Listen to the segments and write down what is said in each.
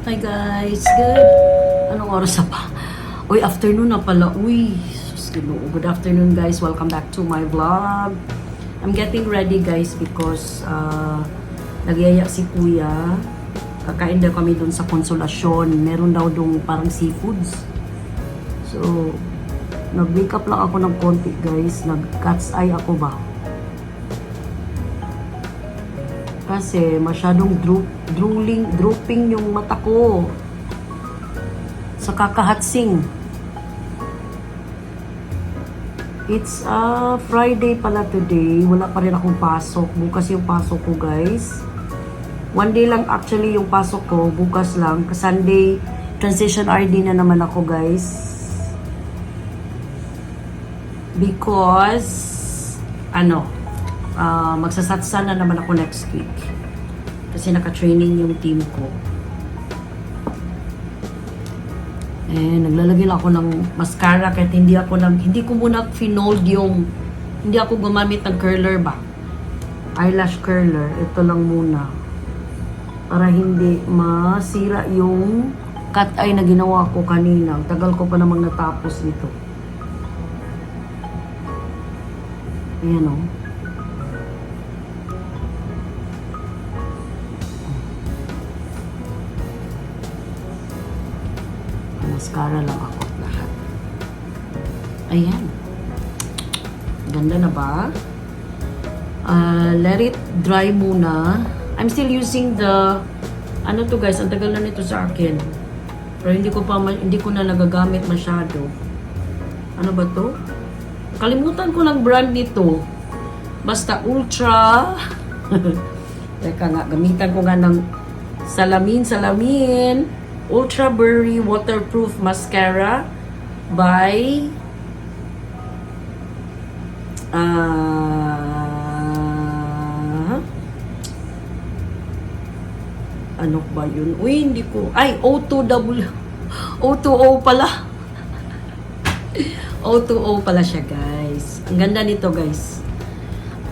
Hi guys, good. Anong oras pa? Uy, afternoon na pala. Uy, sus, good afternoon guys. Welcome back to my vlog. I'm getting ready guys because uh, nagyaya si kuya. Kakain daw kami dun sa konsolasyon. Meron daw dong parang seafoods. So, nag-wake up lang ako ng konti guys. Nag-cat's eye ako ba? Kasi masyadong droop, drooling, drooping yung mata ko. Sa kakahatsing. It's uh, Friday pala today. Wala pa rin akong pasok. Bukas yung pasok ko, guys. One day lang actually yung pasok ko. Bukas lang. Sunday, transition RD na naman ako, guys. Because, ano, uh, magsasatsa na naman ako next week. Kasi naka-training yung team ko. Eh, naglalagay lang ako ng mascara kahit hindi ako nag, hindi ko muna finold yung, hindi ako gumamit ng curler ba? Eyelash curler. Ito lang muna. Para hindi masira yung cut eye na ginawa ko kanina. Tagal ko pa namang natapos nito. Ayan o. Mascara lang ako at lahat. Ayan. Ganda na ba? Uh, let it dry muna. I'm still using the ano to guys, ang tagal na nito sa akin. Pero hindi ko pa hindi ko na nagagamit masyado. Ano ba to? Kalimutan ko ng brand nito. Basta Ultra. Teka nga, gamitan ko nga ng Salamin Salamin Ultra Berry Waterproof Mascara by ah ano ba yun? Uy, hindi ko. Ay, O2W. O2O pala. O2O pala siya, guys. Ang ganda nito, guys.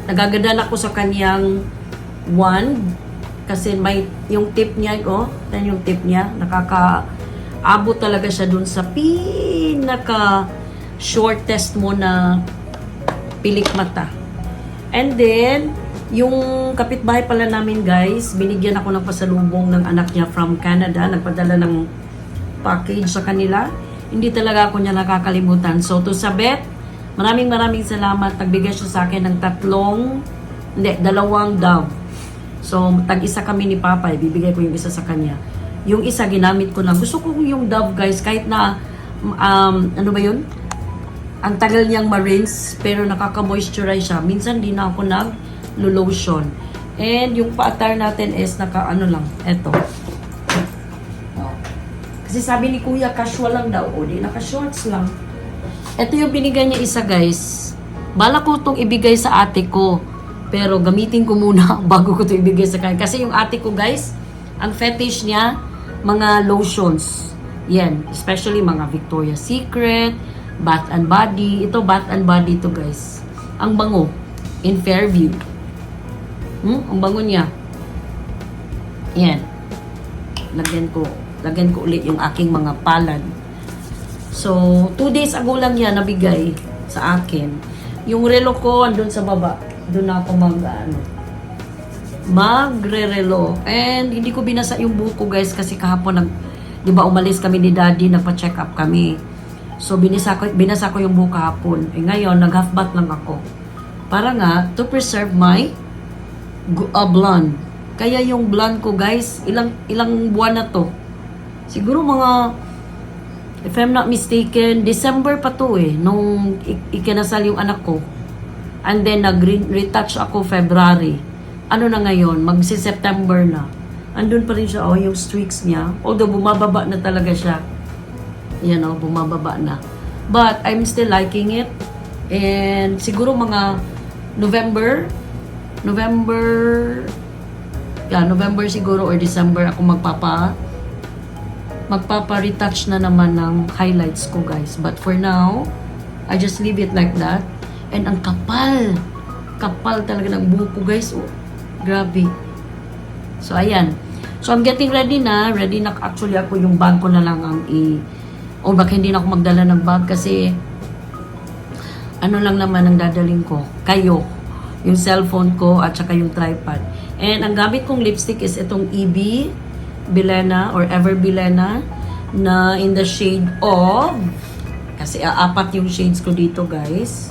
Nagaganda na ako sa kanyang wand. Kasi may, yung tip niya, oh, yan yung tip niya. Nakaka, abot talaga siya dun sa pinaka shortest mo na pilik mata. And then, yung kapitbahay pala namin guys, binigyan ako ng pasalubong ng anak niya from Canada. Nagpadala ng package sa kanila. Hindi talaga ako niya nakakalimutan. So, to Sabet, maraming maraming salamat. Nagbigay siya sa akin ng tatlong, hindi, dalawang dove. So, tag-isa kami ni Papa. Ibibigay ko yung isa sa kanya. Yung isa, ginamit ko lang. Gusto ko yung dove guys, kahit na, um, ano ba yun? ang tagal niyang ma-rinse pero nakaka-moisturize siya. Minsan di na ako nag-lotion. And yung paatar natin is naka ano lang, eto. Kasi sabi ni Kuya, casual lang daw. O, di naka-shorts lang. Ito yung binigay niya isa, guys. Bala ko itong ibigay sa ate ko. Pero gamitin ko muna bago ko ito ibigay sa kanya. Kasi yung ate ko, guys, ang fetish niya, mga lotions. Yan. Especially mga Victoria's Secret, Bath and Body. Ito, Bath and Body to guys. Ang bango. In Fairview. Hmm? Ang bango niya. Yan. Lagyan ko. Lagyan ko ulit yung aking mga palad. So, two days ago lang yan nabigay sa akin. Yung relo ko andun sa baba. Doon ako mag, ano, magre-relo. And hindi ko binasa yung buko guys kasi kahapon nag, di ba umalis kami ni daddy, nagpa-check up kami. So, binasa ko, binasa ko yung buo kahapon. Eh, ngayon, nag-half bath lang ako. Para nga, to preserve my uh, blonde. Kaya yung blonde ko, guys, ilang ilang buwan na to. Siguro mga, if I'm not mistaken, December pa to eh, nung ik- ikinasal yung anak ko. And then, nag-retouch ako February. Ano na ngayon? Magsi-September na. Andun pa rin siya, oh, yung streaks niya. Although, bumababa na talaga siya you know, bumababa na. But I'm still liking it. And siguro mga November, November, yeah, November siguro or December ako magpapa magpapa-retouch na naman ng highlights ko guys. But for now, I just leave it like that. And ang kapal. Kapal talaga ng buhok ko guys. Oh, grabe. So ayan. So, I'm getting ready na. Ready na actually ako yung bag ko na lang ang i... O baka hindi na ako magdala ng bag kasi ano lang naman ang dadaling ko. Kayo. Yung cellphone ko at saka yung tripod. And ang gamit kong lipstick is itong EB Bilena or Ever Bilena na in the shade of kasi apat yung shades ko dito guys.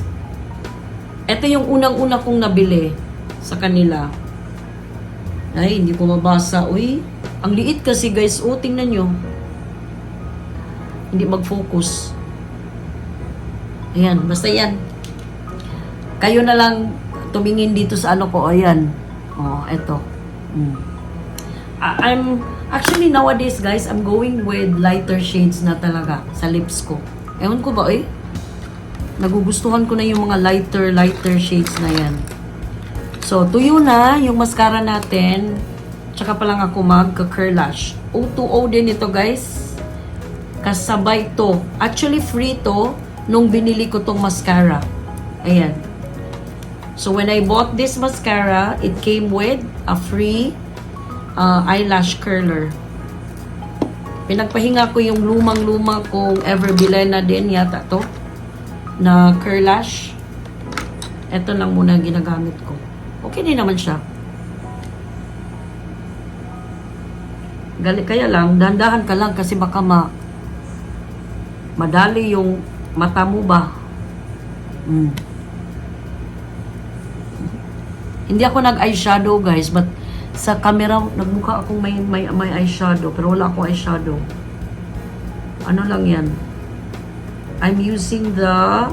Ito yung unang-una kong nabili sa kanila. Ay, hindi ko mabasa. Uy, ang liit kasi guys. O, tingnan nyo. Hindi mag-focus. Ayan, basta yan. Kayo na lang tumingin dito sa ano ko. Ayan. Oh, eto. Mm. I- I'm, actually nowadays guys, I'm going with lighter shades na talaga sa lips ko. Ewan ko ba eh? Nagugustuhan ko na yung mga lighter, lighter shades na yan. So, tuyo na yung mascara natin. Tsaka pa lang ako magka-curlash. O2O din ito guys. Kasabay to. Actually, free to nung binili ko tong mascara. Ayan. So, when I bought this mascara, it came with a free uh, eyelash curler. Pinagpahinga ko yung lumang-luma kong Ever Bilena din yata to na curlash. Ito lang muna ginagamit ko. Okay din naman siya. Gali, kaya lang, dandahan ka lang kasi baka ma madali yung mata mo ba. Mm. Hindi ako nag-eyeshadow guys, but sa camera, nagmukha akong may, may, may eyeshadow, pero wala akong eyeshadow. Ano lang yan? I'm using the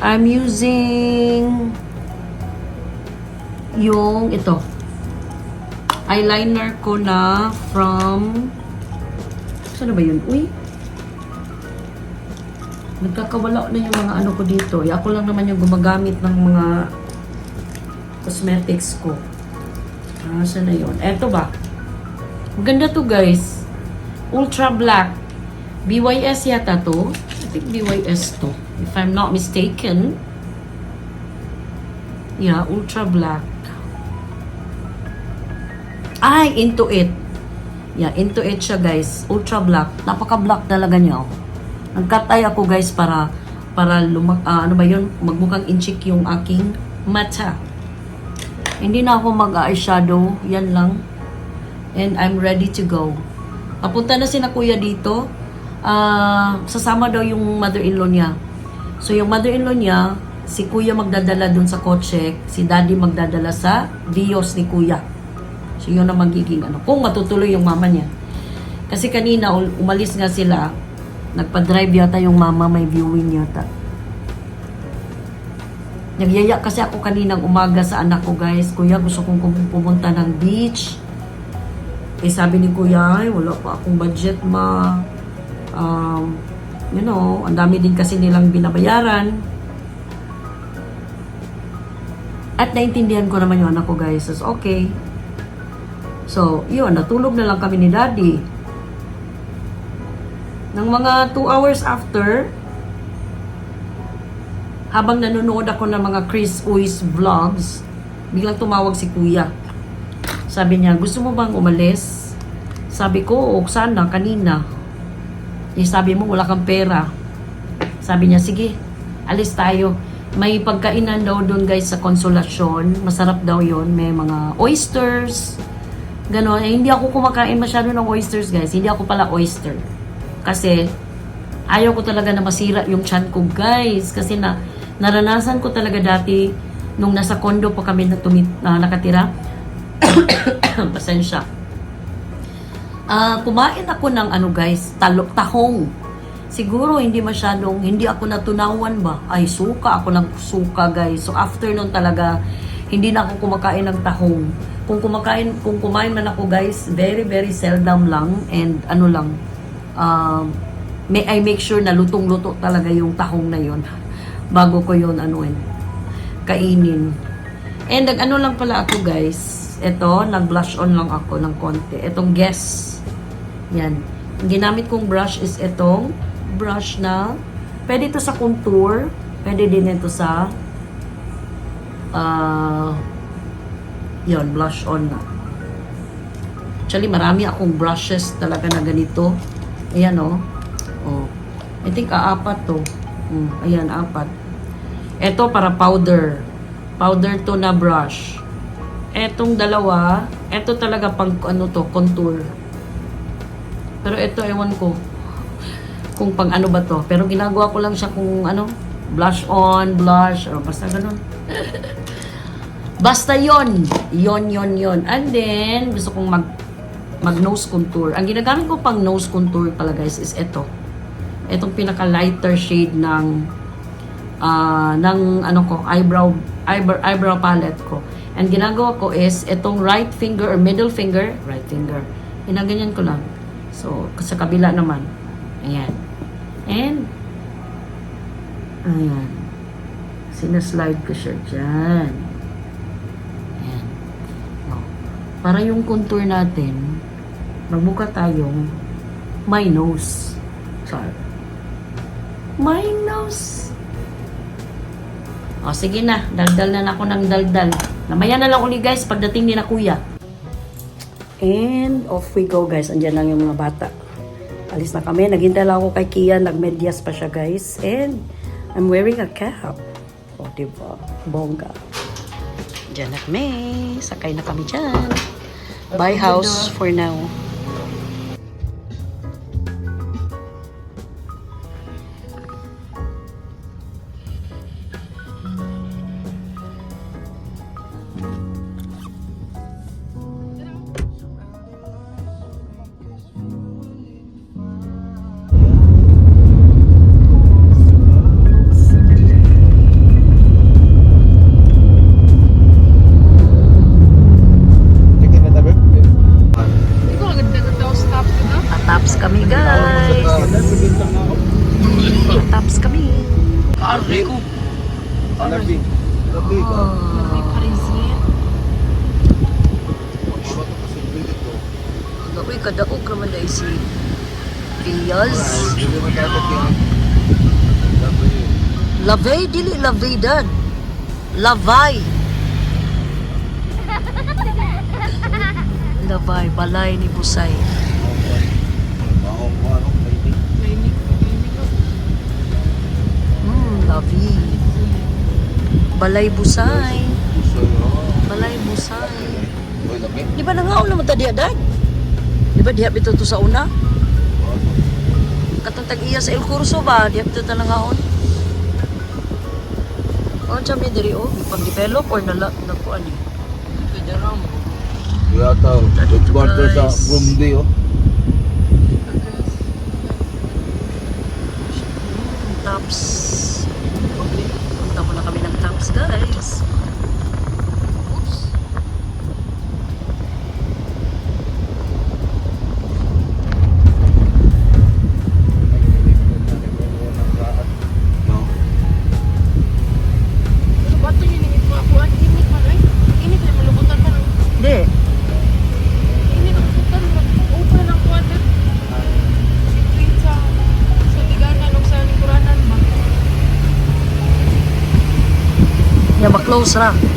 I'm using yung ito eyeliner ko na from saan ba yun? Uy nagkakawala na yung mga ano ko dito eh, ako lang naman yung gumagamit ng mga cosmetics ko ah, saan na yun? eto ba? maganda to guys ultra black BYS yata to. I think BYS to if I'm not mistaken. Yeah ultra black. Ay into it. Yeah into it siya guys. Ultra black. Napaka black talaga niya oh. nagkatay ako guys para para lumak ah, ano ba yun? Magmukhang inchik yung aking mata. Hindi na ako mag eyeshadow yan lang. And I'm ready to go. Papunta na si na kuya dito ah sasama daw yung mother-in-law niya. So, yung mother-in-law niya, si kuya magdadala dun sa kotse, si daddy magdadala sa Vios ni kuya. So, yun ang magiging ano. Kung matutuloy yung mama niya. Kasi kanina, umalis nga sila, nagpa-drive yata yung mama, may viewing yata. Nagyaya kasi ako kaninang umaga sa anak ko, guys. Kuya, gusto kong pumunta ng beach. Eh, sabi ni kuya, ay, wala pa akong budget, ma um, you know, ang dami din kasi nilang binabayaran. At naintindihan ko naman yung anak ko guys. So, okay. So, yun, natulog na lang kami ni daddy. Nang mga 2 hours after, habang nanonood ako ng mga Chris Uys vlogs, biglang tumawag si kuya. Sabi niya, gusto mo bang umalis? Sabi ko, sana, kanina. Eh, sabi mo, wala kang pera. Sabi niya, sige, alis tayo. May pagkainan daw doon guys sa konsolasyon. Masarap daw yon May mga oysters. Ganon. Eh, hindi ako kumakain masyado ng oysters guys. Hindi ako pala oyster. Kasi, ayaw ko talaga na masira yung chan ko guys. Kasi na, naranasan ko talaga dati nung nasa kondo pa kami na, tumit, na nakatira. Pasensya. Ah, kumain ako ng ano guys, talok tahong. Siguro hindi masyadong, hindi ako natunawan ba? Ay, suka. Ako ng suka guys. So after nun talaga, hindi na ako kumakain ng tahong. Kung kumakain, kung kumain man ako guys, very very seldom lang and ano lang, um, may I make sure na lutong-luto talaga yung tahong na yon bago ko yun anuin, kainin. And nag ano lang pala ako guys, eto, nag blush on lang ako ng konti. Etong Guess yan. Ang ginamit kong brush is itong brush na pwede ito sa contour, pwede din ito sa uh, Yon, blush on na. Actually, marami akong brushes talaga na ganito. Ayan, oh. Oh. I think, aapat to. Mm, ayan, apat. Ito para powder. Powder to na brush. Etong dalawa, eto talaga pang ano to, contour. Pero ito, ewan ko kung pang ano ba to. Pero ginagawa ko lang siya kung ano, blush on, blush, o basta ganun. basta yon yon yon yon And then, gusto kong mag mag nose contour. Ang ginagamit ko pang nose contour pala guys is ito. Itong pinaka lighter shade ng ah ng ano ko, eyebrow, eyebrow eyebrow palette ko. And ginagawa ko is itong right finger or middle finger, right finger. Ginaganyan ko lang. So, sa kabila naman. Ayan. And, ayan. Sinaslide ko siya dyan. Ayan. Oh. Para yung contour natin, magbuka tayong my nose. Sorry. My nose. O, sige na. Daldal na ako ng daldal. Namaya na lang uli guys pagdating ni na kuya. And off we go guys. Andiyan lang yung mga bata. Alis na kami. Naghintay lang ako kay Kia. Nagmedyas pa siya guys. And I'm wearing a cap. O, diba? Bongga. Diyan na kami. Sakay na kami dyan. Buy house for now. Lavay, dili lavay dan. Lavay. Lavay, balay ni Busay. Hmm, lavi. Balay Busay. Balay Busay. Di ba nangaon naman ta diya, Dad? Di ba diya bito to sa una? Katong tag-iya sa El Curso ba? Diya bito ta nangaon? Oh, dyan may diri, oh. Pag-develop or nala, nakuan eh. Yata, headquarter sa Rumdi, oh. Tops. Usra.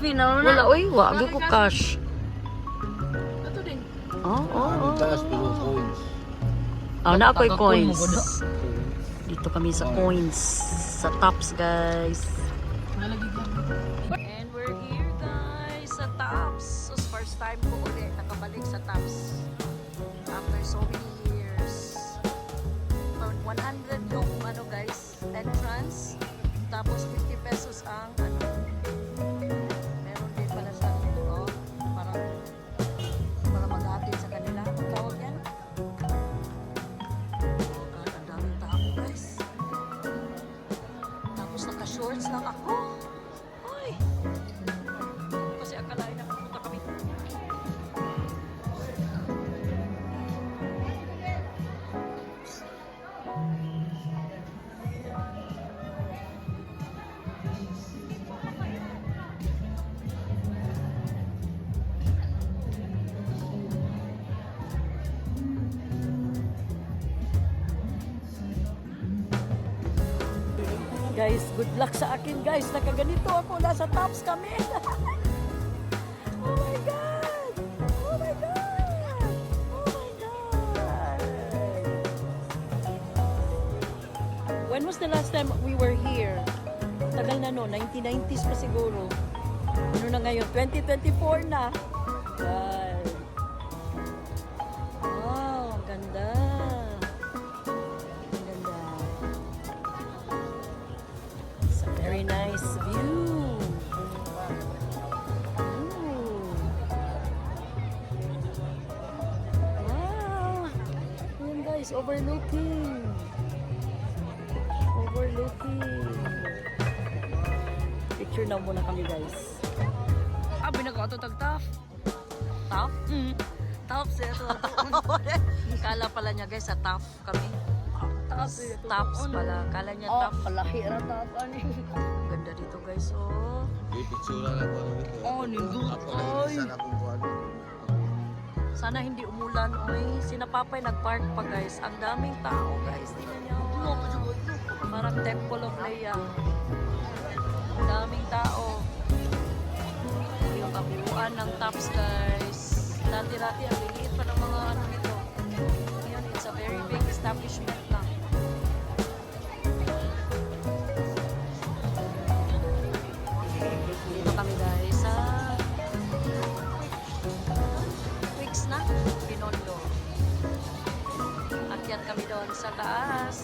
Fee na wala. Uy, wag ko cash. Ito din. Oh, oh, oh. Taas, pero coins. Ah, na ako'y coins. Dito kami sa coins. Sa tops, guys. And we're here, guys, sa tops. So, first time ko ulit nakabalik sa tops. After so many years. For 100 yung, ano, guys, entrance. Tapos, 50 pesos ang, ano, Guys, good luck sa akin guys. Nakaganito ako. Nasa tops kami. oh my God! Oh my God! Oh my God! When was the last time we were here? Tagal na no, 1990s pa siguro. Ano na ngayon? 2024 na. Wow, Guys, overlooking. Overlooking. Picture na muna kami guys. Ah, binagawa ito tag-tough. Tough? Mm. Tough siya ito. Kala pala niya guys, sa tough kami. Tops, tops pala. Kala niya Oh, tough. palahira tapan eh. Ganda dito guys, oh. Picture lang ako. Oh, nindot. Ay. Sana hindi umulan, oy. Sina Papay nagpark pa guys. Ang daming tao guys. Tingnan niyo. Parang Temple of Leia. Ang daming tao. Yung kabuuan ng tops guys. Dati-dati ang liliit pa ng mga ano nito. Ngayon, it's a very big establishment kami doon sa taas.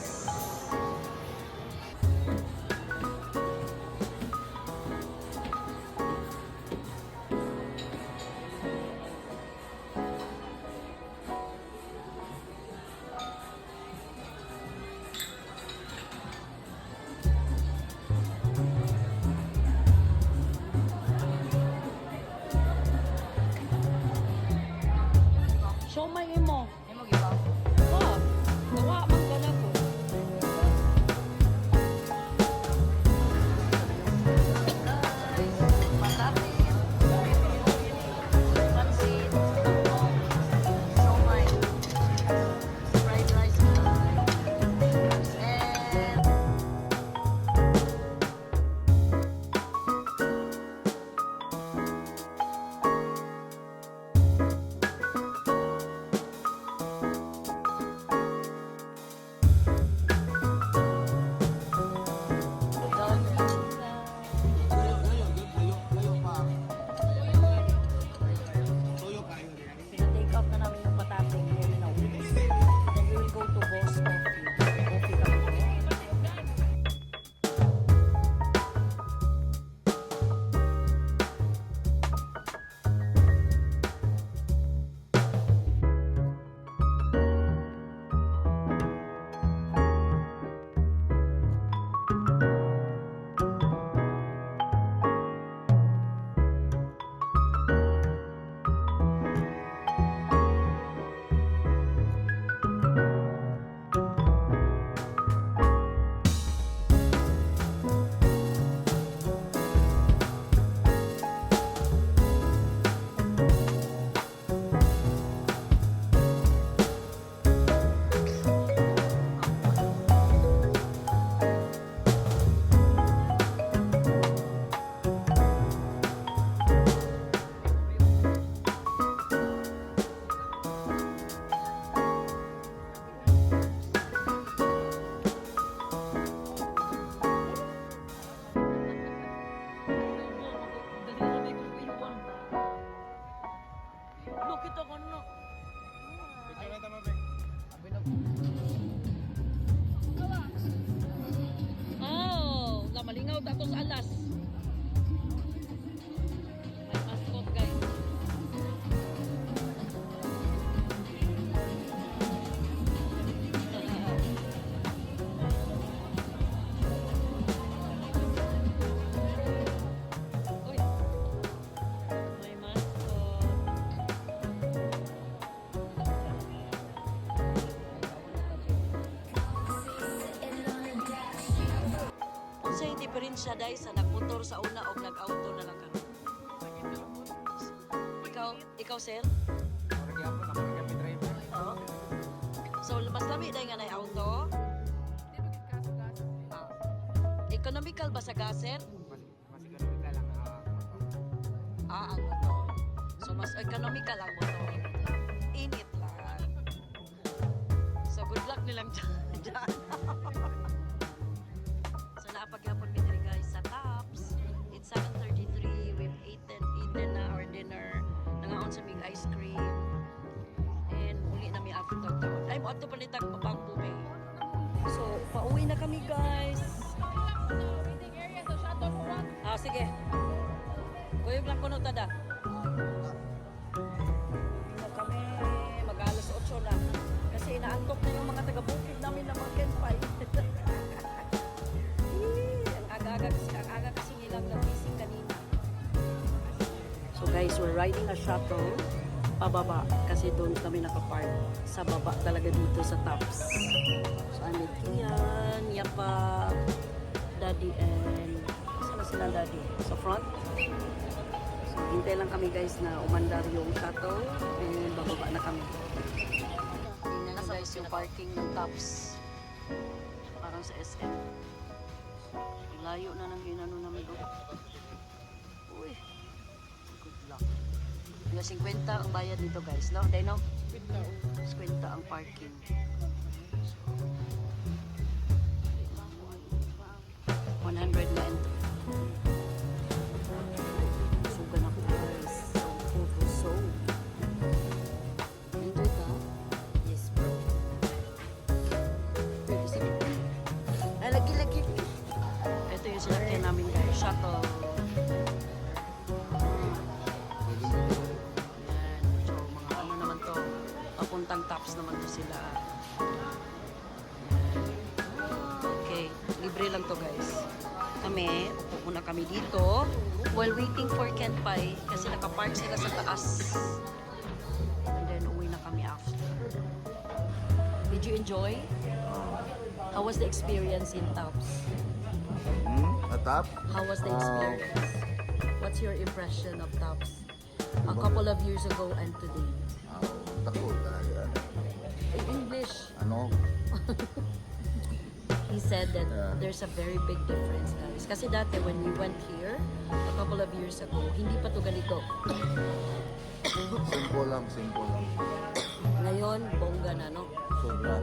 Diferensya dahil sa nagmotor sa una o nag-auto na lang ka? Ikaw, ikaw sir? Oo. So, mas lami dahil nga na auto. Gas? Ah. Economical ba sa lang ah. Ah, ang motor. So, mas economical ang motor. Sige. Kuyog lang kuno tada. Na kami, mag-alas 8 na. Kasi inaantok na yung mga taga-bukid namin na mga campfire. Ang aga-aga kasi, ang aga kasi nilang nagising kanina. So guys, we're riding a shuttle pababa kasi doon kami nakapark sa baba talaga dito sa tops. So I'm with Kian, Yapa, Daddy and na sila Daddy? Sa front? So hintay lang kami guys na umandar yung shuttle and bababa na kami. Tingnan na guys yung parking ng tops. Parang sa SM. Layo na ng hinano namin doon. Uy. Good luck. Yung 50 ang bayad dito guys, no? Day no? 50 ang parking. Naman to sila. Okay. Libre lang to guys. Kami, upo muna kami dito while waiting for Ken Pai kasi nakapark sila sa taas. And then, uwi na kami after. Did you enjoy? How was the experience in Tops? Hmm? Atap? How was the Ah. experience? What's your impression of Tops a couple of years ago and today? Ah, tako talaga. Ano? he said that Yeah. there's a very big difference, guys. Kasi dati when we went here, a couple of years ago, hindi pa to ganito. Simple lang, simple lang. Ngayon, bongga na, no? Sobra.